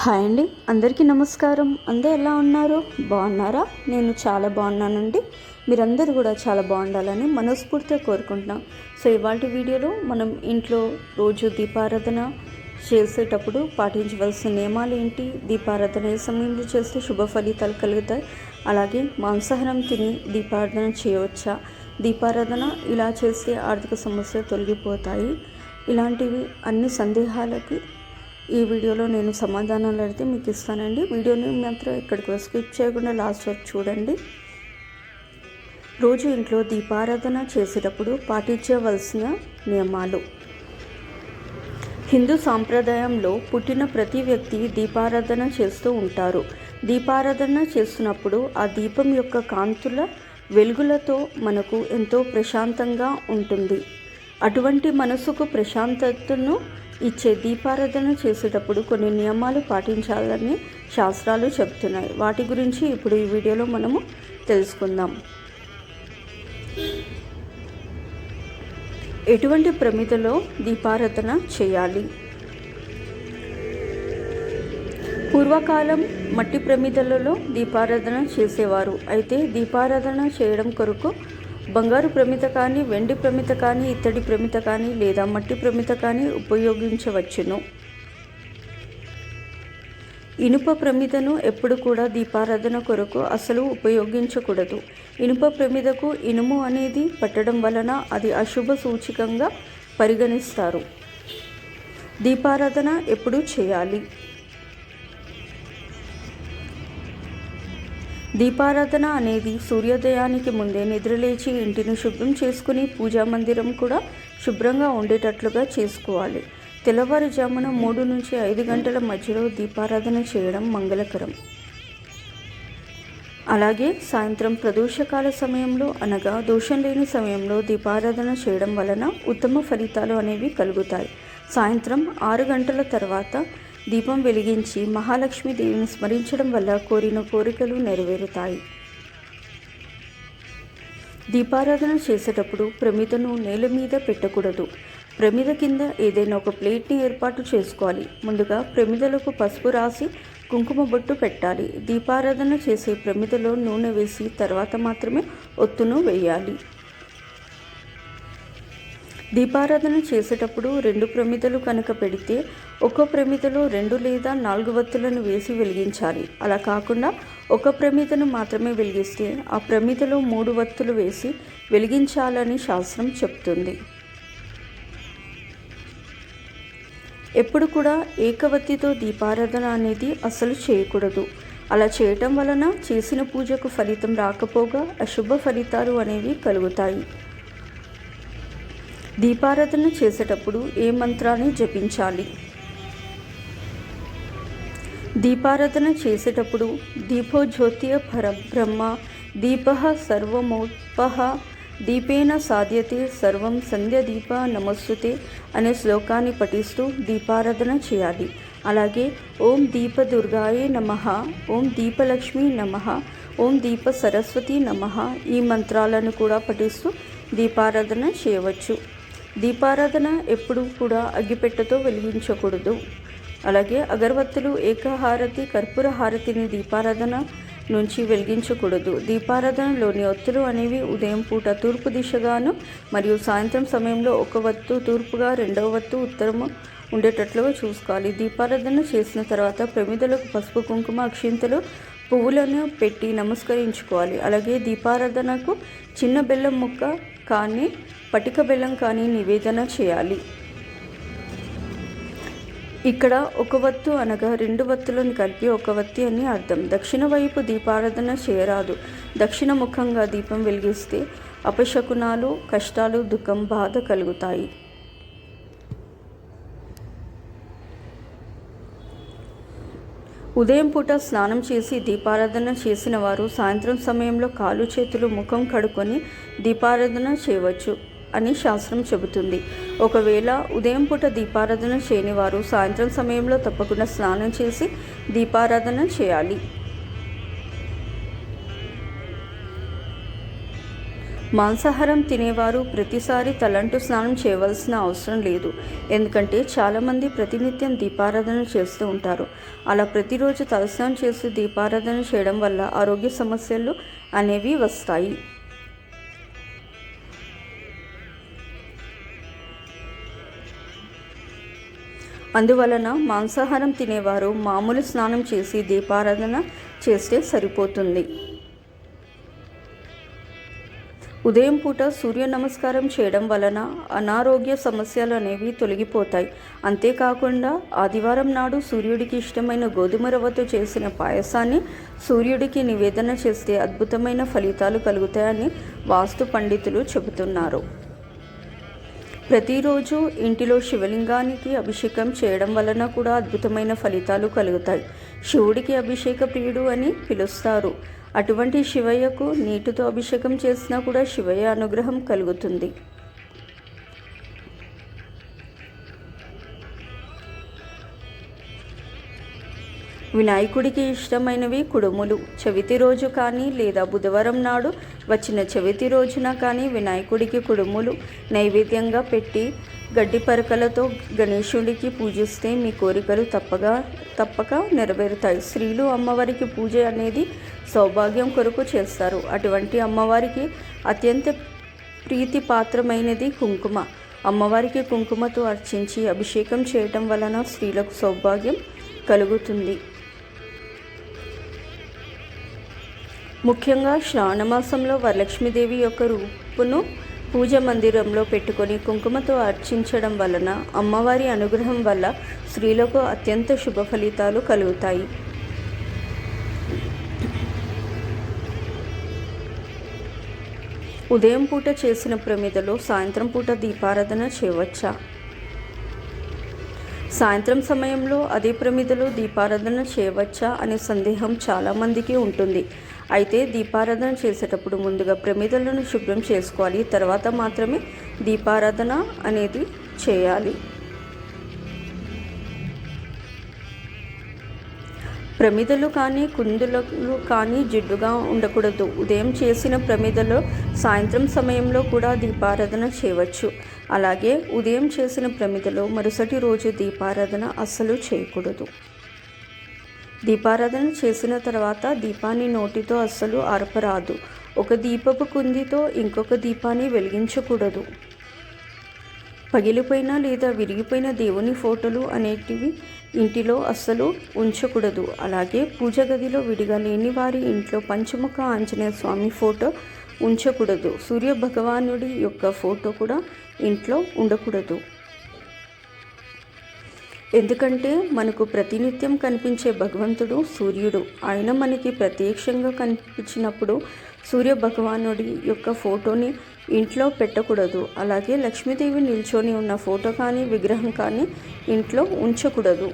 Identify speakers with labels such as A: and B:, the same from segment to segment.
A: Hi అండి. అందరికీ నమస్కారం. అందరూ ఎలా ఉన్నారు? బాగున్నారా? నేను చాలా బాగున్నానండి. మీరందరూ కూడా చాలా బాగుండాలని మనస్ఫూర్తిగా కోరుకుంటున్నాం. సో ఇవాళ వీడియోలో మనం ఇంట్లో రోజు దీపారాధన చేసేటప్పుడు పాటించవలసిన నియమాలు ఏంటి? దీపారాధన ఏ సమయంలో చేస్తే శుభ ఫలితాలు కలుగుతాయి? అలాగే మాంసాహారం తిని దీపారాధన చేయవచ్చా? దీపారాధన ఇలా చేస్తే ఆర్థిక సమస్యలు తొలగిపోతాయి. ఇలాంటివి అన్ని సందేహాలకి ఈ వీడియోలో నేను సమాధానాలు అయితే మీకు ఇస్తానండి. వీడియోని మాత్రం ఇక్కడికి స్కిప్ చేయకుండా లాస్ట్ వరకు చూడండి. రోజు ఇంట్లో దీపారాధన చేసేటప్పుడు పాటించవలసిన నియమాలు. హిందూ సాంప్రదాయంలో పుట్టిన ప్రతి వ్యక్తి దీపారాధన చేస్తూ ఉంటారు. దీపారాధన చేస్తున్నప్పుడు ఆ దీపం యొక్క కాంతుల వెలుగులతో మనకు ఎంతో ప్రశాంతంగా ఉంటుంది. అటువంటి మనసుకు ప్రశాంతతను ఇచ్చే దీపారాధన చేసేటప్పుడు కొన్ని నియమాలు పాటించాలని శాస్త్రాలు చెప్తున్నాయి వాటి గురించి ఇప్పుడు ఈ వీడియోలో మనము తెలుసుకుందాం. ఎటువంటి ప్రమిదలో దీపారాధన చేయాలి? పూర్వకాలం మట్టి ప్రమిదలలో దీపారాధన చేసేవారు. అయితే దీపారాధన చేయడం కొరకు బంగారు ప్రమిత కానీ వెండి ప్రమిత కానీ ఇత్తడి ప్రమిత కానీ లేదా మట్టి ప్రమిత కానీ ఉపయోగించవచ్చును. ఇనుప ప్రమిదను ఎప్పుడు కూడా దీపారాధన కొరకు అసలు ఉపయోగించకూడదు. ఇనుప ప్రమిదకు ఇనుము అనేది పట్టడం వలన అది అశుభ సూచికంగా పరిగణిస్తారు. దీపారాధన ఎప్పుడు చేయాలి. దీపారాధన అనేది సూర్యోదయానికి ముందే నిద్రలేచి ఇంటిని శుభ్రం చేసుకుని పూజా మందిరం కూడా శుభ్రంగా ఉండేటట్లుగా చేసుకోవాలి. తెల్లవారుజామున మూడు నుంచి ఐదు గంటల మధ్యలో దీపారాధన చేయడం మంగళకరం. అలాగే సాయంత్రం ప్రదోషకాల సమయంలో అనగా దోషం లేని సమయంలో దీపారాధన చేయడం వలన ఉత్తమ ఫలితాలు అనేవి కలుగుతాయి. సాయంత్రం ఆరు గంటల తర్వాత దీపం వెలిగించి మహాలక్ష్మి దేవిని స్మరించడం వల్ల కోరిన కోరికలు నెరవేరుతాయి. దీపారాధన చేసేటప్పుడు ప్రమిదను నేల మీద పెట్టకూడదు. ప్రమిద కింద ఏదైనా ఒక ప్లేట్ని ఏర్పాటు చేసుకోవాలి. ముందుగా ప్రమిదలకు పసుపు రాసి కుంకుమ బొట్టు పెట్టాలి. దీపారాధన చేసే ప్రమిదలో నూనె వేసి తర్వాత మాత్రమే ఒత్తును వేయాలి. దీపారాధన చేసేటప్పుడు రెండు ప్రమిదలు కనుక పెడితే ఒక ప్రమిదలో రెండు లేదా నాలుగు వత్తులను వేసి వెలిగించాలి. అలా కాకుండా ఒక ప్రమిదను మాత్రమే వెలిగిస్తే ఆ ప్రమిదలో మూడు వత్తులు వేసి వెలిగించాలని శాస్త్రం చెప్తుంది. ఎప్పుడు కూడా ఏకవత్తితో దీపారాధన అనేది అసలు చేయకూడదు. అలా చేయటం వలన చేసిన పూజకు ఫలితం రాకపోగా అశుభ ఫలితాలు అనేవి కలుగుతాయి. దీపారాధన చేసేటప్పుడు ఏ మంత్రాన్ని జపించాలి? దీపారాధన చేసేటప్పుడు దీపోజ్యోతియ పరబ్రహ్మ దీప సర్వమోత్పహ దీపేన సాధ్యతే సర్వం సంధ్య దీప నమస్సుతే అనే శ్లోకాన్ని పఠిస్తూ దీపారాధన చేయాలి. అలాగే ఓం దీప దుర్గాయే నమ ఓం దీపలక్ష్మి నమ ఓం దీప సరస్వతి నమ ఈ మంత్రాలను కూడా పఠిస్తూ దీపారాధన చేయవచ్చు. దీపారాధన ఎప్పుడూ కూడా అగ్గిపెట్టెతో వెలిగించకూడదు. అలాగే అగరవత్తులు ఏకహారతి కర్పూర హారతిని దీపారాధన నుంచి వెలిగించకూడదు. దీపారాధనలోని ఒత్తులు అనేవి ఉదయం పూట తూర్పు దిశగాను మరియు సాయంత్రం సమయంలో ఒక వత్తు తూర్పుగా రెండవ వత్తు ఉత్తరము ఉండేటట్లుగా చూసుకోవాలి. దీపారాధన చేసిన తర్వాత ప్రమిదలకు పసుపు కుంకుమ అక్షింతలు పువ్వులను పెట్టి నమస్కరించుకోవాలి. అలాగే దీపారాధనకు చిన్న బెల్లం ముక్క కానీ పటిక బెల్లం కానీ నివేదన చేయాలి. ఇక్కడ ఒక వత్తు అనగా రెండు వత్తులను కలిపి ఒక వత్తి అని అర్థం. దక్షిణ వైపు దీపారాధన చేయరాదు. దక్షిణ ముఖంగా దీపం వెలిగిస్తే అపశకునాలు కష్టాలు దుఃఖం బాధ కలుగుతాయి. ఉదయం పూట స్నానం చేసి దీపారాధన చేసిన వారు సాయంత్రం సమయంలో కాలు చేతులు ముఖం కడుక్కొని దీపారాధన చేయవచ్చు అని శాస్త్రం చెబుతుంది. ఒకవేళ ఉదయం పూట దీపారాధన చేయని వారు సాయంత్రం సమయంలో తప్పకుండా స్నానం చేసి దీపారాధన చేయాలి. మాంసాహారం తినేవారు ప్రతిసారి తలంటు స్నానం చేయవలసిన అవసరం లేదు. ఎందుకంటే చాలామంది ప్రతినిత్యం దీపారాధన చేస్తూ ఉంటారు. అలా ప్రతిరోజు తలస్నానం చేసి దీపారాధన చేయడం వల్ల ఆరోగ్య సమస్యలు అనేవి వస్తాయి. అందువలన మాంసాహారం తినేవారు మామూలు స్నానం చేసి దీపారాధన చేస్తే సరిపోతుంది. ఉదయం పూట సూర్య నమస్కారం చేయడం వలన అనారోగ్య సమస్యలు అనేవి తొలగిపోతాయి. అంతేకాకుండా ఆదివారం నాడు సూర్యుడికి ఇష్టమైన గోధుమ రవ్వతో చేసిన పాయసాన్ని సూర్యుడికి నివేదన చేస్తే అద్భుతమైన ఫలితాలు కలుగుతాయని వాస్తు పండితులు చెబుతున్నారు. ప్రతిరోజు ఇంటిలో శివలింగానికి అభిషేకం చేయడం వలన కూడా అద్భుతమైన ఫలితాలు కలుగుతాయి. శివుడికి అభిషేక ప్రియుడు అని పిలుస్తారు. అటువంటి శివయ్యకు నీటితో అభిషేకం చేసినా కూడా శివయ్య అనుగ్రహం కలుగుతుంది. వినాయకుడికి ఇష్టమైనవి కుడుములు. చవితి రోజు కానీ లేదా బుధవారం నాడు వచ్చిన చవితి రోజున కానీ వినాయకుడికి కుడుములు నైవేద్యంగా పెట్టి గడ్డి పరకలతో గణేశుడికి పూజిస్తే మీ కోరికలు తప్పగా తప్పక నెరవేరుతాయి. స్త్రీలు అమ్మవారికి పూజ అనేది సౌభాగ్యం కొరకు చేస్తారు. అటువంటి అమ్మవారికి అత్యంత ప్రీతిపాత్రమైనది కుంకుమ. అమ్మవారికి కుంకుమతో అర్చించి అభిషేకం చేయటం వలన స్త్రీలకు సౌభాగ్యం కలుగుతుంది. ముఖ్యంగా శ్రావణమాసంలో వరలక్ష్మీదేవి యొక్క రూపును పూజ మందిరంలో పెట్టుకొని కుంకుమతో అర్చించడం వలన అమ్మవారి అనుగ్రహం వల్ల స్త్రీలకు అత్యంత శుభ ఫలితాలు కలుగుతాయి. ఉదయం పూట చేసిన ప్రమిదలో సాయంత్రం పూట దీపారాధన చేయవచ్చా? సాయంత్రం సమయంలో అదే ప్రమిదలో దీపారాధన చేయవచ్చా అనే సందేహం చాలామందికి ఉంటుంది. అయితే దీపారాధన చేసేటప్పుడు ముందుగా ప్రమిదలను శుభ్రం చేసుకోవాలి. తర్వాత మాత్రమే దీపారాధన అనేది చేయాలి. ప్రమిదలు కానీ కుందులు కానీ జిడ్డుగా ఉండకూడదు. ఉదయం చేసిన ప్రమిదలో సాయంత్రం సమయంలో కూడా దీపారాధన చేయవచ్చు. అలాగే ఉదయం చేసిన ప్రమిదలో మరుసటి రోజు దీపారాధన అస్సలు చేయకూడదు. దీపారాధన చేసిన తర్వాత దీపాన్ని నోటితో అస్సలు ఆర్పరాదు. ఒక దీపపు కుందితో ఇంకొక దీపాన్ని వెలిగించకూడదు. పగిలిపోయిన లేదా విరిగిపోయిన దేవుని ఫోటోలు అనేటివి ఇంటిలో అస్సలు ఉంచకూడదు. అలాగే పూజ గదిలో విడిగా లేని వారి ఇంట్లో పంచముఖ ఆంజనేయ స్వామి ఫోటో ఉంచకూడదు. సూర్య భగవానుడి యొక్క ఫోటో కూడా ఇంట్లో ఉండకూడదు. ఎందుకంటే మనకు ప్రతినిత్యం కనిపించే భగవంతుడు సూర్యుడు. ఆయన మనకి ప్రత్యక్షంగా కనిపించినప్పుడు సూర్య భగవానుడి యొక్క ఫోటోని ఇంట్లో పెట్టకూడదు. అలాగే లక్ష్మీదేవి నిల్చొని ఉన్న ఫోటో కానీ విగ్రహం కానీ ఇంట్లో ఉంచకూడదు.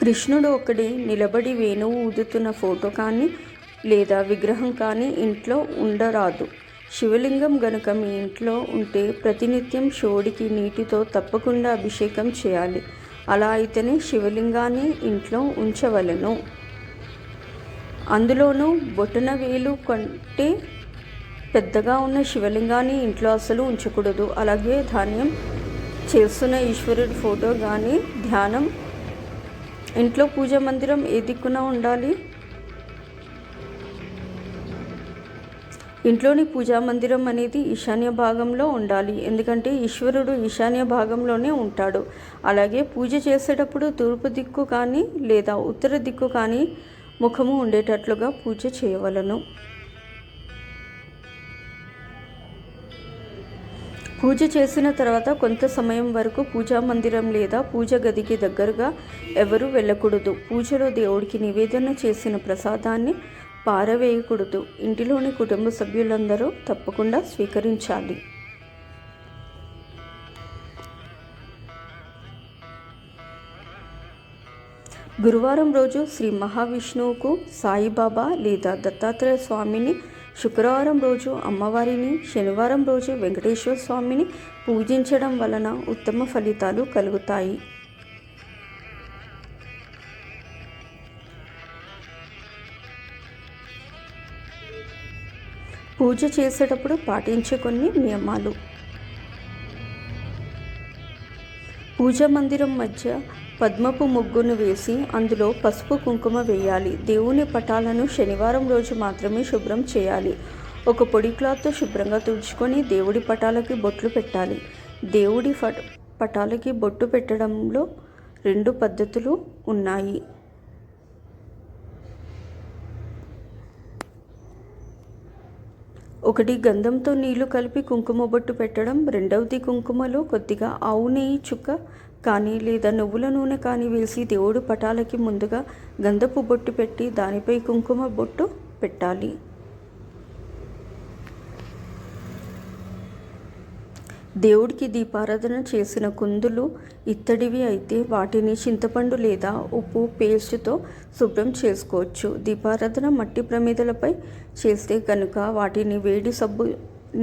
A: కృష్ణుడు ఒకటి నిలబడి వేణువు ఊదుతున్న ఫోటో కానీ లేదా విగ్రహం కానీ ఇంట్లో ఉండరాదు. శివలింగం గనుక మీ ఇంట్లో ఉంటే ప్రతినిత్యం శివుడికి నీటితో తప్పకుండా అభిషేకం చేయాలి. అలా అయితేనే శివలింగాన్ని ఇంట్లో ఉంచవలను. అందులోనూ బొటన వేలు కంటే పెద్దగా ఉన్న శివలింగాన్ని ఇంట్లో అసలు ఉంచకూడదు. అలాగే ధాన్యం చేస్తున్న ఈశ్వరుడి ఫోటో కానీ ధ్యానం ఇంట్లో పూజ మందిరం ఏ దిక్కున ఉండాలి? ఇంట్లోని పూజా మందిరం అనేది ఈశాన్య భాగంలో ఉండాలి. ఎందుకంటే ఈశ్వరుడు ఈశాన్య భాగంలోనే ఉంటాడు. అలాగే పూజ చేసేటప్పుడు తూర్పు దిక్కు కానీ లేదా ఉత్తర దిక్కు కానీ ముఖము ఉండేటట్లుగా పూజ చేయవలను. పూజ చేసిన తర్వాత కొంత సమయం వరకు పూజా మందిరం లేదా పూజ గదికి దగ్గరగా ఎవరు వెళ్ళకూడదు. పూజలో దేవుడికి నివేదన చేసిన ప్రసాదాన్ని పారవేయకూడదు. ఇంటిలోని కుటుంబ సభ్యులందరూ తప్పకుండా స్వీకరించాలి. గురువారం రోజు శ్రీ మహావిష్ణువుకు సాయిబాబా లేదా దత్తాత్రేయ స్వామిని శుక్రవారం రోజు అమ్మవారిని శనివారం రోజు వెంకటేశ్వర స్వామిని పూజించడం వలన ఉత్తమ ఫలితాలు కలుగుతాయి. పూజ చేసేటప్పుడు పాటించే కొన్ని నియమాలు. పూజా మందిరం మధ్య పద్మపు ముగ్గును వేసి అందులో పసుపు కుంకుమ వేయాలి. దేవుని పటాలను శనివారం రోజు మాత్రమే శుభ్రం చేయాలి. ఒక పొడి క్లాత్తో శుభ్రంగా తుడుచుకొని దేవుడి పటాలకి బొట్లు పెట్టాలి. దేవుడి పటాలకి బొట్టు పెట్టడంలో రెండు పద్ధతులు ఉన్నాయి. ఒకటి గంధంతో నీళ్ళు కలిపి కుంకుమ బొట్టు పెట్టడం రెండవది కుంకుమలో కొద్దిగా ఆవు నెయ్యి చుక్క కానీ లేదా నువ్వుల నూనె కానీ వేసి దేవుడు పటాలకి ముందుగా గంధపు బొట్టు పెట్టి దానిపై కుంకుమ బొట్టు పెట్టాలి. దేవుడికి దీపారాధన చేసిన కుందులు ఇత్తడివి అయితే వాటిని చింతపండు లేదా ఉప్పు పేస్ట్తో శుభ్రం చేసుకోవచ్చు. దీపారాధన మట్టి ప్రమిదలపై చేస్తే కనుక వాటిని వేడి సబ్బు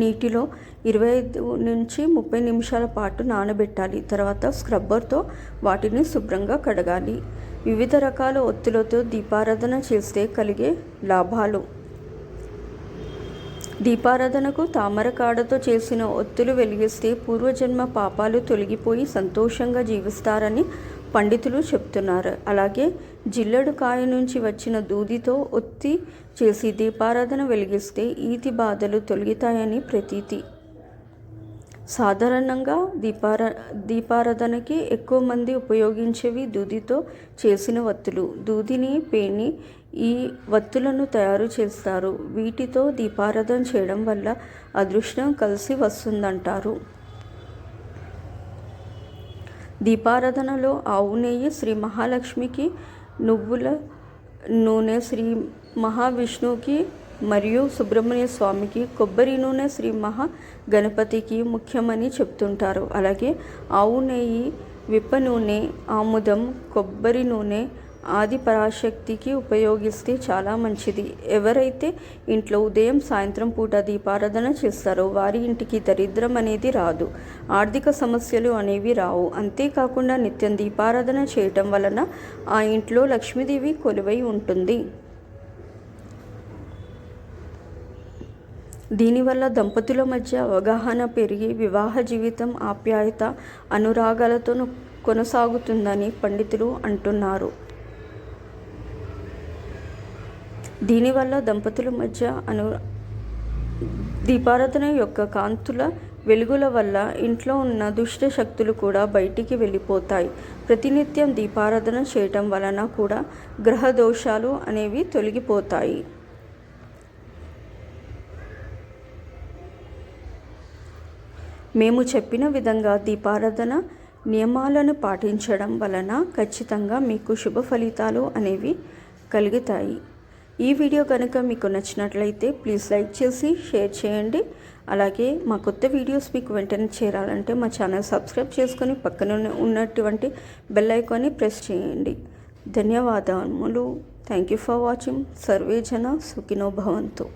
A: నీటిలో ఇరవై ఐదు నుంచి ముప్పై నిమిషాల పాటు నానబెట్టాలి. తర్వాత స్క్రబ్బర్తో వాటిని శుభ్రంగా కడగాలి. వివిధ రకాల ఒత్తులతో దీపారాధన చేస్తే కలిగే లాభాలు దీపారాధనకు తామర కాడతో చేసిన ఒత్తులు వెలిగిస్తే పూర్వజన్మ పాపాలు తొలగిపోయి సంతోషంగా జీవిస్తారని పండితులు చెప్తున్నారు. అలాగే జిల్లడు కాయ నుంచి వచ్చిన దూదితో ఒత్తి చేసి దీపారాధన వెలిగిస్తే ఈతి బాధలు తొలగితాయని ప్రతీతి. సాధారణంగా దీపారా దీపారాధనకి ఎక్కువ మంది ఉపయోగించేవి దూదితో చేసిన వత్తులు దూదిని పేని ఈ వత్తులను తయారు చేస్తారు. వీటితో దీపారాధన చేయడం వల్ల అదృష్టం కలిసి వస్తుందంటారు. దీపారాధనలో ఆవు నెయ్యి శ్రీ మహాలక్ష్మికి నువ్వుల నూనె శ్రీ మహావిష్ణువుకి మరియు సుబ్రహ్మణ్య స్వామికి కొబ్బరి నూనె శ్రీ మహా గణపతికి ముఖ్యమని చెప్తుంటారు. అలాగే ఆవు నెయ్యి విప్ప నూనె ఆముదం కొబ్బరి నూనె ఆది పరాశక్తికి ఉపయోగిస్తే చాలా మంచిది. ఎవరైతే ఇంట్లో ఉదయం సాయంత్రం పూట దీపారాధన చేస్తారో వారి ఇంటికి దరిద్రం అనేది రాదు. ఆర్థిక సమస్యలు అనేవి రావు. అంతేకాకుండా నిత్యం దీపారాధన చేయటం వలన ఆ ఇంట్లో లక్ష్మీదేవి కొలువై ఉంటుంది. దీనివల్ల దంపతుల మధ్య అవగాహన పెరిగి వివాహ జీవితం ఆప్యాయత అనురాగాలతో కొనసాగుతుందని పండితులు అంటున్నారు. దీనివల్ల దంపతుల మధ్య అను దీపారాధన యొక్క కాంతుల వెలుగుల వల్ల ఇంట్లో ఉన్న దుష్ట శక్తులు కూడా బయటికి వెళ్ళిపోతాయి. ప్రతినిత్యం దీపారాధన చేయటం వలన కూడా గ్రహ దోషాలు అనేవి తొలగిపోతాయి. మేము చెప్పిన విధంగా దీపారాధన నియమాలను పాటించడం వలన ఖచ్చితంగా మీకు శుభ ఫలితాలు అనేవి కలుగుతాయి. ఈ వీడియో కనుక మీకు నచ్చినట్లయితే ప్లీజ్ లైక్ చేసి షేర్ చేయండి. అలాగే మా కొత్త వీడియోస్ మీకు వెంటనే చేరాలంటే మా ఛానల్ సబ్స్క్రైబ్ చేసుకొని పక్కన ఉన్నటువంటి బెల్ ఐకాన్ని ప్రెస్ చేయండి. ధన్యవాదములు. Thank you for watching. Survey జన సుఖినో భవంతు.